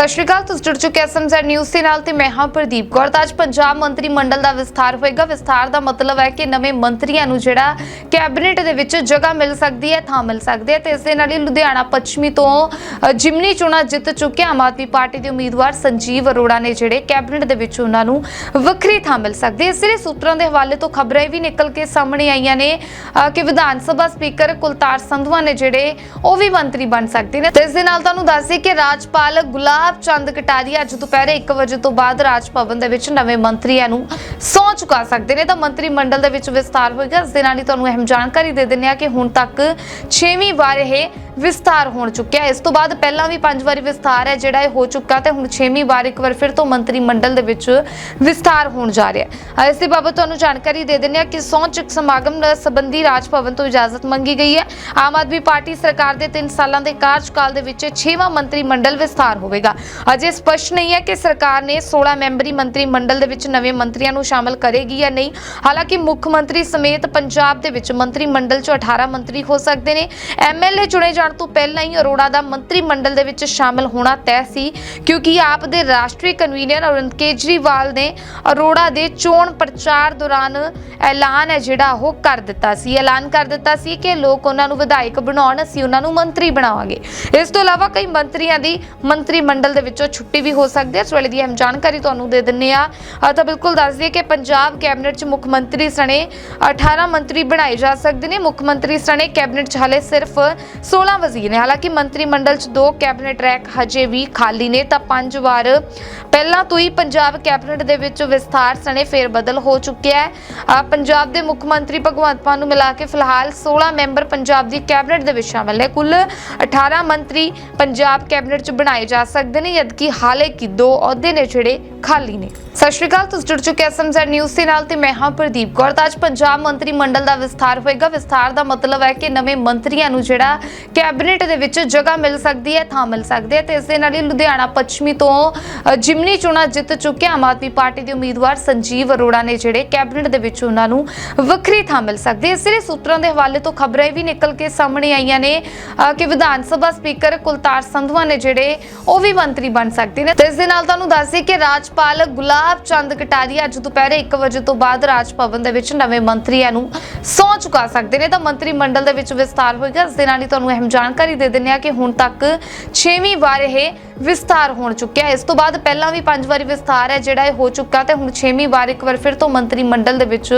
ਸਤਿ ਸ਼੍ਰੀ ਅਕਾਲ, ਤੁਸੀਂ ਜੁੜ ਚੁੱਕੇ ਐਸਐਮਜ਼ੈਡ ਨਿਊਜ਼ ਦੇ ਨਾਲ ਤੇ ਮੈਂ ਹਾਂ ਪ੍ਰਦੀਪ ਕੌਰ। ਅੱਜ ਪੰਜਾਬ ਮੰਤਰੀ ਮੰਡਲ ਦਾ ਵਿਸਥਾਰ ਹੋਏਗਾ। ਵਿਸਥਾਰ ਦਾ ਮਤਲਬ ਹੈ ਕਿ ਨਵੇਂ ਮੰਤਰੀਆਂ ਨੂੰ ਜਿਹੜਾ ਕੈਬਨਿਟ ਦੇ ਵਿੱਚ ਜਗ੍ਹਾ ਮਿਲ ਸਕਦੀ ਹੈ, ਥਾਂ ਮਿਲ ਸਕਦੀ ਹੈ ਤੇ ਇਸ ਦੇ ਨਾਲ ਹੀ ਲੁਧਿਆਣਾ ਪੱਛਮੀ ਤੋਂ ਜਿਮਨੀ ਚੋਣਾਂ ਜਿੱਤ ਚੁੱਕੇ ਆਮ ਆਦਮੀ ਪਾਰਟੀ ਦੇ ਉਮੀਦਵਾਰ ਸੰਜੀਵ ਅਰੋੜਾ ਨੇ ਜਿਹੜੇ ਕੈਬਨਿਟ ਦੇ ਵਿੱਚ ਉਹਨਾਂ ਨੂੰ ਵੱਖਰੀ ਥਾਂ ਮਿਲ ਸਕਦੀ ਹੈ। ਇਸ ਲਈ ਸੂਤਰਾਂ ਦੇ ਹਵਾਲੇ ਤੋਂ ਖਬਰਾਂ ਇਹ ਵੀ ਨਿਕਲ ਕੇ ਸਾਹਮਣੇ ਆਈਆਂ ਨੇ ਕਿ ਵਿਧਾਨ ਸਭਾ ਸਪੀਕਰ ਕੁਲਤਾਰ ਸੰਧਵਾ ਨੇ ਜਿਹੜੇ ਉਹ ਵੀ ਮੰਤਰੀ ਬਣ ਸਕਦੇ ਨੇ। ਤੇ ਇਸ ਦੇ ਨਾਲ ਤੁਹਾਨੂੰ ਦੱਸ ਦਈਏ ਕਿ ਰਾਜਪਾਲ ਗੁਲਾਬ ਚੰਦ ਕਟਾਰੀਆ ਅੱਜ ਦੁਪਹਿਰੇ 1 ਵਜੇ ਤੋਂ ਬਾਅਦ ਰਾਜ ਭਵਨ ਦੇ ਵਿੱਚ ਨਵੇਂ ਮੰਤਰੀਆਂ ਨੂੰ ਸਹੁੰ ਚੁਕਾ ਸਕਦੇ ਨੇ। ਤਾਂ ਮੰਤਰੀ ਮੰਡਲ ਦੇ ਵਿੱਚ ਵਿਸਤਾਰ ਹੋਏਗਾ। ਇਸ ਦੇ ਨਾਲ ਹੀ ਤੁਹਾਨੂੰ ਅਹਿਮ ਜਾਣਕਾਰੀ ਦੇ ਦਿੰਦੇ ਆ ਕਿ ਹੁਣ ਤੱਕ 6ਵੀਂ ਵਾਰ ਇਹ ਵਿਸਤਾਰ ਹੋਣ ਚੁੱਕਿਆ ਇਸ ਤੋਂ ਬਾਅਦ ਪਹਿਲਾਂ ਵੀ ਪੰਜ ਵਾਰੀ ਵਿਸਤਾਰ ਹੈ, ਜਿਹੜਾ ਇਹ ਹੋ ਚੁੱਕਾ ਤੇ ਹੁਣ 6ਵੀਂ ਵਾਰ ਇੱਕ ਵਾਰ ਫਿਰ ਤੋਂ ਮੰਤਰੀ ਮੰਡਲ ਦੇ ਵਿੱਚ ਵਿਸਤਾਰ ਹੋਣ ਜਾ ਰਿਹਾ ਹੈ। ਇਸ ਦੇ ਬਾਬਤ ਤੁਹਾਨੂੰ ਜਾਣਕਾਰੀ ਦੇ ਦਿੰਦੇ ਆ ਕਿ ਸਹੁੰ ਚੁੱਕ ਸਮਾਗਮ ਸੰਬੰਧੀ ਰਾਜ ਭਵਨ ਤੋਂ ਇਜਾਜ਼ਤ ਮੰਗੀ ਗਈ ਹੈ। ਆਮ ਆਦਮੀ ਪਾਰਟੀ ਸਰਕਾਰ ਦੇ 3 ਸਾਲਾਂ ਦੇ ਕਾਰਜਕਾਲ ਦੇ ਵਿੱਚ 6ਵਾਂ ਮੰਤਰੀ ਮੰਡਲ ਵਿਸਤਾਰ ਹੋਵੇਗਾ। ਅਜੇ ਸਪਸ਼ਟ ਨਹੀਂ ਹੈ ਕਿ ਸਰਕਾਰ ਨੇ 16 ਮੈਂਬਰੀ ਮੰਤਰੀ ਮੰਡਲ ਦੇ ਵਿੱਚ ਨਵੇਂ ਮੰਤਰੀਆਂ ਨੂੰ ਸ਼ਾਮਲ ਕਰੇਗੀ ਜਾਂ ਨਹੀਂ। ਹਾਲਾਂਕਿ ਮੁੱਖ ਮੰਤਰੀ ਸਮੇਤ ਪੰਜਾਬ ਦੇ ਵਿੱਚ ਮੰਤਰੀ ਮੰਡਲ 'ਚ 18 ਮੰਤਰੀ ਹੋ ਸਕਦੇ ਨੇ। ਐਮਐਲਏ ਚੁਣੇ ਜਾਣ ਤੋਂ ਪਹਿਲਾਂ ਹੀ ਅਰੋੜਾ ਦਾ ਮੰਤਰੀ ਮੰਡਲ ਦੇ ਵਿੱਚ ਸ਼ਾਮਲ ਹੋਣਾ ਤੈਅ ਸੀ, ਕਿਉਂਕਿ ਆਪ ਦੇ ਰਾਸ਼ਟਰੀ ਕਨਵੀਨਰ ਅਰਵਿੰਦ ਕੇਜਰੀਵਾਲ ਨੇ ਅਰੋੜਾ ਦੇ ਚੋਣ ਪ੍ਰਚਾਰ ਦੌਰਾਨ ਐਲਾਨ ਹੈ ਜਿਹੜਾ ਉਹ ਕਰ ਦਿੱਤਾ ਸੀ। ਐਲਾਨ ਕਰ ਦਿੱਤਾ ਸੀ ਕਿ ਲੋਕ ਉਹਨਾਂ ਨੂੰ ਵਿਧਾਇਕ ਬਣਾਉਣ, ਅਸੀਂ ਉਹਨਾਂ ਨੂੰ ਮੰਤਰੀ ਬਣਾਵਾਂਗੇ। ਇਸ ਤੋਂ ਇਲਾਵਾ ਕਈ ਮੰਤਰੀਆਂ ਦੀ ਮੰਤਰੀ ਮੰਡਲ ਦੇ ਵਿੱਚੋਂ ਛੁੱਟੀ ਵੀ ਹੋ ਸਕਦੀ ਹੈ। ਇਸ ਵੇਲੇ ਦੀ ਅਹਿਮ ਜਾਣਕਾਰੀ ਤੁਹਾਨੂੰ ਦੇ ਦਿੰਨੇ ਆ ਤਾਂ ਬਿਲਕੁਲ ਦੱਸ ਦਈਏ ਕਿ ਪੰਜਾਬ ਕੈਬਨਿਟ 'ਚ ਮੁੱਖ ਮੰਤਰੀ ਸਣੇ 18 ਮੰਤਰੀ ਬਣਾਏ ਜਾ ਸਕਦੇ ਨੇ। ਮੁੱਖ ਮੰਤਰੀ ਸਣੇ ਕੈਬਨਿਟ 'ਚ ਹਾਲੇ ਸਿਰਫ 16 ਵਜ਼ੀਰ ਨੇ। ਹਾਲਾਂਕਿ ਮੰਤਰੀ ਮੰਡਲ 'ਚ ਦੋ ਕੈਬਨਿਟ ਰੈਕ ਹਜੇ ਵੀ ਖਾਲੀ ਨੇ, ਤਾਂ ਪੰਜ ਵਾਰ ਪਹਿਲਾਂ ਤੋਂ ਹੀ ਪੰਜਾਬ ਕੈਬਨਿਟ ਦੇ ਵਿੱਚ ਵਿਸਥਾਰ ਸਣੇ ਫੇਰ ਬਦਲ ਹੋ ਚੁੱਕਿਆ ਹੈ। ਪੰਜਾਬ ਦੇ ਮੁੱਖ ਮੰਤਰੀ ਭਗਵੰਤ ਮਾਨ ਨੂੰ ਮਿਲਾ ਕੇ ਫਿਲਹਾਲ 16 ਮੈਂਬਰ ਪੰਜਾਬ ਦੀ ਕੈਬਨਿਟ ਦੇ ਵਿੱਚ ਸ਼ਾਮਲ ਨੇ। ਕੁੱਲ 18 ਮੰਤਰੀ ਪੰਜਾਬ ਕੈਬਨਿਟ 'ਚ ਬਣਾਏ ਜਾ ਸਕਦੇ ਨੇ ਜਦਕਿ ਹਾਲੇ ਕਿ ਦੋ ਅਹੁਦੇ ਨੇ ਜਿਹੜੇ ਖਾਲੀ ਨੇ। ਸਤਿ ਸ਼੍ਰੀ ਅਕਾਲ, ਤੁਸੀਂ ਜੁੜ ਚੁੱਕੇ ਐਸਐਮਜ਼ੈਡ ਨਿਊਜ਼ ਦੇ ਨਾਲ ਤੇ ਮੈਂ ਹਾਂ ਪ੍ਰਦੀਪ ਕੌਰ। ਤਾਂ ਅੱਜ ਪੰਜਾਬ ਮੰਤਰੀ ਮੰਡਲ ਦਾ ਵਿਸਥਾਰ ਹੋਏਗਾ। ਵਿਸਥਾਰ ਦਾ ਮਤਲਬ ਹੈ ਕਿ ਨਵੇਂ ਮੰਤਰੀਆਂ ਨੂੰ ਜਿਹੜਾ ਕੈਬਨਿਟ ਦੇ ਵਿੱਚ ਜਗ੍ਹਾ ਮਿਲ ਸਕਦੀ ਹੈ, ਥਾਂ ਮਿਲ ਸਕਦੀ ਹੈ ਤੇ ਇਸ ਦੇ ਨਾਲ ਹੀ ਲੁਧਿਆਣਾ ਪੱਛਮੀ ਤੋਂ ਜਿਮਨੀ ਚੋਣਾਂ ਜਿੱਤ ਚੁੱਕੇ ਆਮ ਆਦਮੀ ਪਾਰਟੀ ਦੇ ਉਮੀਦਵਾਰ ਸੰਜੀਵ ਅਰੋੜਾ ਨੇ ਜਿਹੜੇ ਕੈਬਨਿਟ ਦੇ ਵਿੱਚ ਉਹਨਾਂ ਨੂੰ ਵੱਖਰੀ ਥਾਂ ਮਿਲ ਸਕਦੀ ਹੈ। ਇਸ ਲਈ ਸੂਤਰਾਂ ਦੇ ਹਵਾਲੇ ਤੋਂ ਖਬਰਾਂ ਇਹ ਵੀ ਨਿਕਲ ਕੇ ਸਾਹਮਣੇ ਆਈਆਂ ਨੇ ਕਿ ਵਿਧਾਨ ਸਭਾ ਸਪੀਕਰ ਕੁਲਤਾਰ ਸੰਧਵਾ ਨੇ ਜਿਹੜੇ ਉਹ ਵੀ ਮੰਤਰੀ ਬਣ ਸਕਦੇ ਨੇ। ਤੇ ਇਸ ਦੇ ਨਾਲ ਤੁਹਾਨੂੰ ਦੱਸ ਦਈਏ ਕਿ ਰਾਜਪਾਲ ਗੁਲਾ ਗੁਲਾਬ ਚੰਦ ਕਟਾਰੀਆ ਅੱਜ ਦੁਪਹਿਰੇ 1 ਵਜੇ ਤੋਂ ਬਾਅਦ ਰਾਜ ਭਵਨ ਦੇ ਵਿੱਚ ਨਵੇਂ ਮੰਤਰੀਆਂ ਨੂੰ ਸਹੁੰ ਚੁਕਾ ਸਕਦੇ ਨੇ। ਤਾਂ ਮੰਤਰੀ ਮੰਡਲ ਦੇ ਵਿੱਚ ਵਿਸਤਾਰ ਹੋਏਗਾ। ਇਸ ਦੇ ਨਾਲ ਹੀ ਤੁਹਾਨੂੰ ਅਹਿਮ ਜਾਣਕਾਰੀ ਦੇ ਦਿੰਦੇ ਆ ਕਿ ਹੁਣ ਤੱਕ 6ਵੀਂ ਵਾਰ ਇਹ ਵਿਸਤਾਰ ਹੋਣ ਚੁੱਕਿਆ ਇਸ ਤੋਂ ਬਾਅਦ ਪਹਿਲਾਂ ਵੀ ਪੰਜ ਵਾਰੀ ਵਿਸਤਾਰ ਹੈ, ਜਿਹੜਾ ਇਹ ਹੋ ਚੁੱਕਾ ਤੇ ਹੁਣ 6ਵੀਂ ਵਾਰ ਇੱਕ ਵਾਰ ਫਿਰ ਤੋਂ ਮੰਤਰੀ ਮੰਡਲ ਦੇ ਵਿੱਚ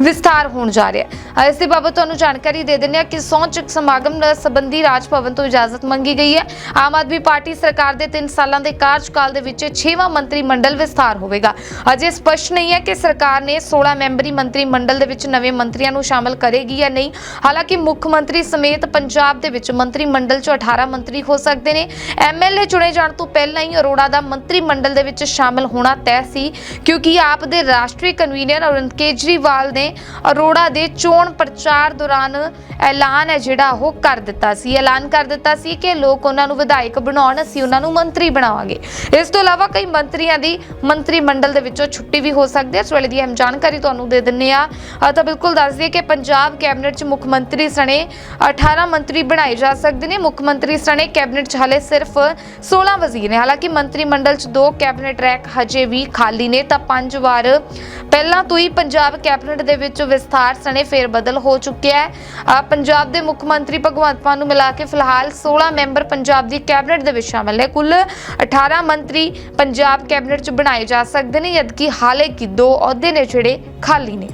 ਵਿਸਤਾਰ ਹੋਣ ਜਾ ਰਿਹਾ ਹੈ। ਇਸ ਦੇ ਬਾਬਤ ਤੁਹਾਨੂੰ ਜਾਣਕਾਰੀ ਦੇ ਦਿੰਦੇ ਆ ਕਿ ਸਹੁੰ ਚੁੱਕ ਸਮਾਗਮ ਸੰਬੰਧੀ ਰਾਜ ਭਵਨ ਤੋਂ ਇਜਾਜ਼ਤ ਮੰਗੀ ਗਈ ਹੈ। ਆਮ ਆਦਮੀ ਪਾਰਟੀ ਸਰਕਾਰ ਦੇ 3 ਸਾਲਾਂ ਦੇ ਕਾਰਜਕਾਲ ਦੇ ਵਿੱਚ 6ਵਾਂ ਮੰਤਰੀ ਮੰਡਲ ਵਿਸਤਾਰ ਹੋਵੇਗਾ। ਅਜੇ ਸਪਸ਼ਟ ਨਹੀਂ ਹੈ ਕਿ ਸਰਕਾਰ ਨੇ 16 ਮੈਂਬਰੀ ਮੰਤਰੀ ਮੰਡਲ ਦੇ ਵਿੱਚ ਨਵੇਂ ਮੰਤਰੀਆਂ ਨੂੰ ਸ਼ਾਮਲ ਕਰੇਗੀ ਜਾਂ ਨਹੀਂ। ਹਾਲਾਂਕਿ ਮੁੱਖ ਮੰਤਰੀ ਸਮੇਤ ਪੰਜਾਬ ਦੇ ਵਿੱਚ ਮੰਤਰੀ ਮੰਡਲ 'ਚ 18 ਮੰਤਰੀ ਹੋ ਸਕਦੇ ਨੇ। ਐਮਐਲਏ ਚੁਣੇ ਜਾਣ ਤੋਂ ਪਹਿਲਾਂ ਹੀ ਅਰੋੜਾ ਦਾ ਮੰਤਰੀ ਮੰਡਲ ਦੇ ਵਿੱਚ ਸ਼ਾਮਲ ਹੋਣਾ ਤੈਅ ਸੀ, ਕਿਉਂਕਿ ਆਪ ਦੇ ਰਾਸ਼ਟਰੀ ਕਨਵੀਨਰ ਅਰਵਿੰਦ ਕੇਜਰੀਵਾਲ ਨੇ ਅਰੋੜਾ ਦੇ ਚੋਣ ਪ੍ਰਚਾਰ ਦੌਰਾਨ ਐਲਾਨ ਹੈ ਜਿਹੜਾ ਉਹ ਕਰ ਦਿੱਤਾ ਸੀ। ਐਲਾਨ ਕਰ ਦਿੱਤਾ ਸੀ ਕਿ ਲੋਕ ਉਹਨਾਂ ਨੂੰ ਵਿਧਾਇਕ ਬਣਾਉਣ, ਅਸੀਂ ਉਹਨਾਂ ਨੂੰ ਮੰਤਰੀ ਬਣਾਵਾਂਗੇ। ਇਸ ਤੋਂ ਇਲਾਵਾ ਕਈ ਮੰਤਰੀਆਂ ਦੀ ਮੰਤਰੀ ਮੰਡਲ ਦੇ ਵਿੱਚੋਂ ਛੁੱਟੀ ਵੀ ਹੋ ਸਕਦੀ ਹੈ। ਇਸ ਵੇਲੇ ਦੀ ਅਹਿਮ ਜਾਣਕਾਰੀ ਤੁਹਾਨੂੰ ਦੇ ਦਿੰਨੇ ਆ ਤਾਂ ਬਿਲਕੁਲ ਦੱਸ ਦਈਏ ਕਿ ਪੰਜਾਬ ਕੈਬਨਿਟ 'ਚ ਮੁੱਖ ਮੰਤਰੀ ਸਣੇ 18 ਮੰਤਰੀ ਬਣਾਏ ਜਾ ਸਕਦੇ ਨੇ। ਮੁੱਖ ਮੰਤਰੀ ਸਣੇ ਕੈਬਨਿਟ 'ਚ ਹਲੇ ਸਿਰਫ 16 ਵਜ਼ੀਰ ਨੇ। ਹਾਲਾਂਕਿ ਮੰਤਰੀ ਮੰਡਲ 'ਚ ਦੋ ਕੈਬਨਿਟ ਰੈਕ ਹਜੇ ਵੀ ਖਾਲੀ ਨੇ। ਤਾਂ ਪੰਜ ਵਾਰ ਪਹਿਲਾਂ ਤੋਂ ਹੀ ਪੰਜਾਬ ਕੈਬਨਿਟ ਦੇ ਵਿੱਚ ਵਿਸਥਾਰ ਸਣੇ ਫੇਰ ਬਦਲ ਹੋ ਚੁੱਕਿਆ ਹੈ। ਪੰਜਾਬ ਦੇ ਮੁੱਖ ਮੰਤਰੀ ਭਗਵੰਤ ਮਾਨ ਨੂੰ ਮਿਲਾ ਕੇ ਫਿਲਹਾਲ 16 ਮੈਂਬਰ ਪੰਜਾਬ ਦੀ ਕੈਬਨਿਟ ਦੇ ਵਿੱਚ ਸ਼ਾਮਲ ਨੇ। ਕੁੱਲ 18 ਮੰਤਰੀ ਪੰਜਾਬ ਕੈਬਨਿਟ 'ਚ ਬਣਾਏ ਜਾ ਸਕਦੇ ਸਕਦੇ ਨੇ ਜਦਕਿ ਹਾਲੇ ਕਿ ਦੋ ਅਹੁਦੇ ਨੇ ਜਿਹੜੇ ਖਾਲੀ ਨੇ।